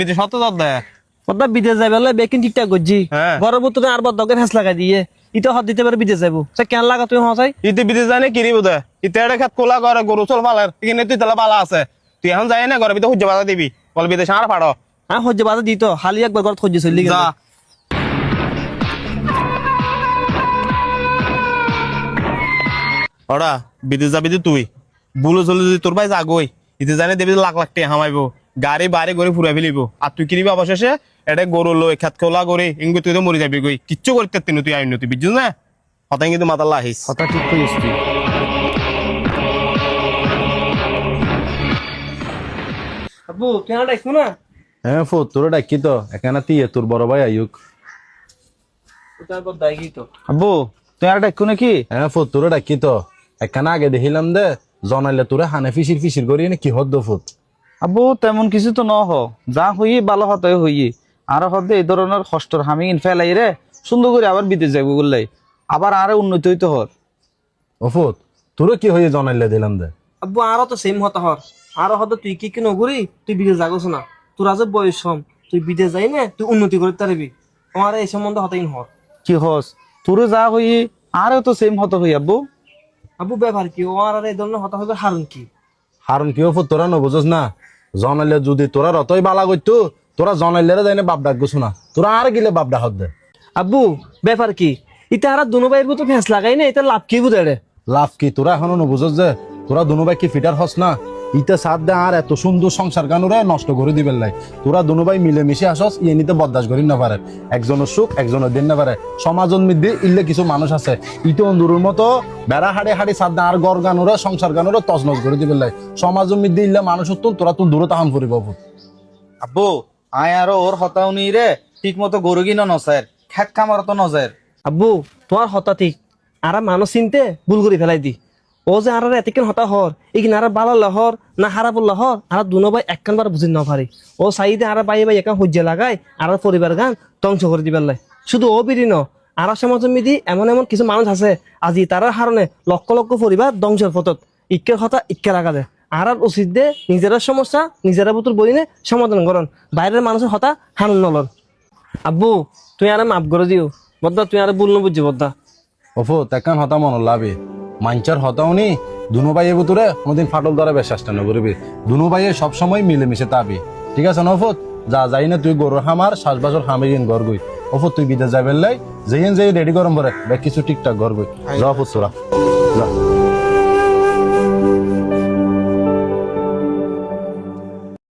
বিদেশ দে ওটা বিদেশ বেলা বেকিং ঠিকঠাক করছি। হ্যাঁ। ঘরের ভিতরে আর বদকে লাগাই দিয়ে। ইটা হাত দিতে পারে বিদেশ যাব সে কেন লাগা তুই হসাই ইতে বিদেশ ইতে এটা খেত করে গরু চল পালার। এখানে তুই তাহলে পালা আছে। তুই এখন যাই না ঘরের ভিতরে সূর্য বাধা দিবি। বল বিদেশ আর হ্যাঁ সহ্য বাধা দিত খালি একবার ঘর সহ্য চলি গেল। যা। ওরা বিদেশ যাবি তুই। বুলো চলে যদি তোর ভাই যাগই ইতে জানে দেবি লাখ লাখ টাকা হামাইব। গাড়ি বাড়ি করে ফুরাই ফেলিব। আর তুই কিনিবি অবশেষে এটা গরু লই খেত খোলা করে ইঙ্গু তুই তো মরি যাবি গই কিচ্ছু করতে তিন তুই আইন তুই বুঝছিস না? হতাই কিন্তু মাতাল্লা আহিস কথা ঠিক করিস তুই। আব্বু আর ডাকবো না হ্যাঁ ফো তোর ডাকি তো। এখানে তুই তোর বড় ভাই আয়ুক আব্বু তুই আর ডাকু নাকি? হ্যাঁ ফো তোর ডাকি তো। এখানে আগে দেখিলাম দে জনাইলে তোরে হানে ফিসির ফিসির করি না কি হদ্দ ফুট? আব্বু তেমন কিছু তো ন হ যা হইয়ে ভালো হতে হইয়ে। আর হতে এই ধরনের কষ্টর হামি ফেলাই রে। সুন্দর করে আবার বিদেশ যাব বললাই আবার আরে উন্নতি হইতে হর। ফুট তোরে কি হয়ে জনাইলে দিলাম দে? আব্বু আরও তো সেম হতা হর। আরও হতে তুই কি কি নগরি তুই বিদেশ যাগোস না। তোর আজ বয়স হম তুই বিদেশ যাই না তুই উন্নতি করতে পারবি আমার এই সম্বন্ধে হতাই হর কি হস? তোরে যা হইয়ে আরে তো সেম হতে হই আব্বু। আব্বু ব্যাপার কি? ও আর এই ধরনের হতা হবে হারুন কি? ও ফুট তোরা নবুঝস না? জনাইলে যদি তোরা রতই বালা করতো তোরা জনাইলে রে যাইনে বাপ ডাক গুছো না। তোরা আর গেলে বাপ ডাক দে। আব্বু ব্যাপার কি? ইটা আর দুনো ভাইয়ের তো ফেঁস লাগাই না এটা লাভ কি বুঝে রে লাভ কি? তোরা এখনও নবুঝস যে তোরা দুনো ভাই কি ফিটার হস না? ইতে সাথ দে আর এত সুন্দর সংসার গানুরে নষ্ট করে দিবেন লাই। তোরা দুনো ভাই মিলে মিশে আসস ইয়ে নিতে বরদাস্ত করি না পারে। একজনের সুখ একজনের দিন না পারে। সমাজন মধ্যে ইল্লে কিছু মানুষ আছে। ইতে অন্দুরের মতো বেড়া হাড়ে হাড়ি সাথ দে আর গর গানুরে সংসার গানুরে তজনজ করে দিবেন লাই। সমাজন মধ্যে ইল্লে মানুষ তো তোরা তো দূরে তাহান ফুরিব আব্বু আয় আর ওর হতাউনি রে। ঠিক মতো গরু কিনা নসার খেত খামার তো নজের আব্বু তোমার হতা ঠিক আর মানুষ চিনতে ভুল করে ফেলাই দি। ও যে আর এতক্ষণ হতা হর এখানে আর বালা লহর না হারা বললা হর আর দুনো ভাই একখান বার বুঝি না পারি ও সাইডে আর বাই বাই একান সহ্য লাগাই আর পরিবার গান ধ্বংস করে দিবার লাই। শুধু ও বিড়ি ন আর সমাজের মিদি এমন এমন কিছু মানুষ আছে, আজি তার হারণে লক্ষ লক্ষ পরিবার ধ্বংসের পথত। ইকের কথা ইকে লাগা দেয় আর উচিত দে নিজেরা সমস্যা, নিজেরা বুতুর বইনে সমাধান করন। বাইরের মানুষের হতা হান নলন। আব্বু, তুই আর মাফ করে দিও। বদ্দা, তুই আর ভুল বুঝছি বদ্দা। ওফো তেকান হতা মন লাভে। মাঞ্চার হতাওনি দুনো ভাইয়ের বুতুরে কোনদিন ফাটল ধরে বিশ্বাসটা নকরবি দুনো ভাইয়ে সবসময় মিলেমিশে তাবি। ঠিক আছে নফত যা যাই না তুই গরুর হামার, শ্বাসবাসর হামিরিন ঘর গই। অফত, তুই বিদেশ যাবেন লাই? যেইন যেই রেডি গরম পরে কিছু ঠিকঠাক ঘর গই। যা ফুট তোরা যা।